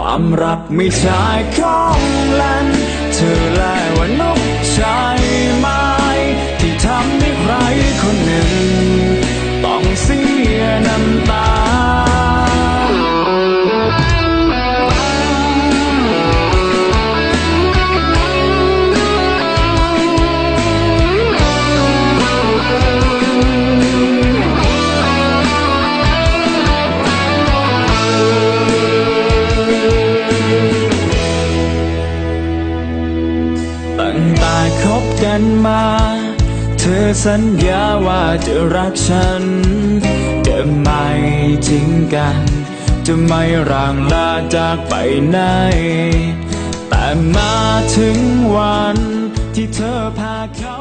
ความรักไม่ใช่ของ ตั้งแต่คบกันมา เธอสัญญาว่าจะรักฉัน จะไม่ทิ้งกัน จะไม่ร่างลาจากไปไหน แต่มาถึงวันที่เธอพาเขา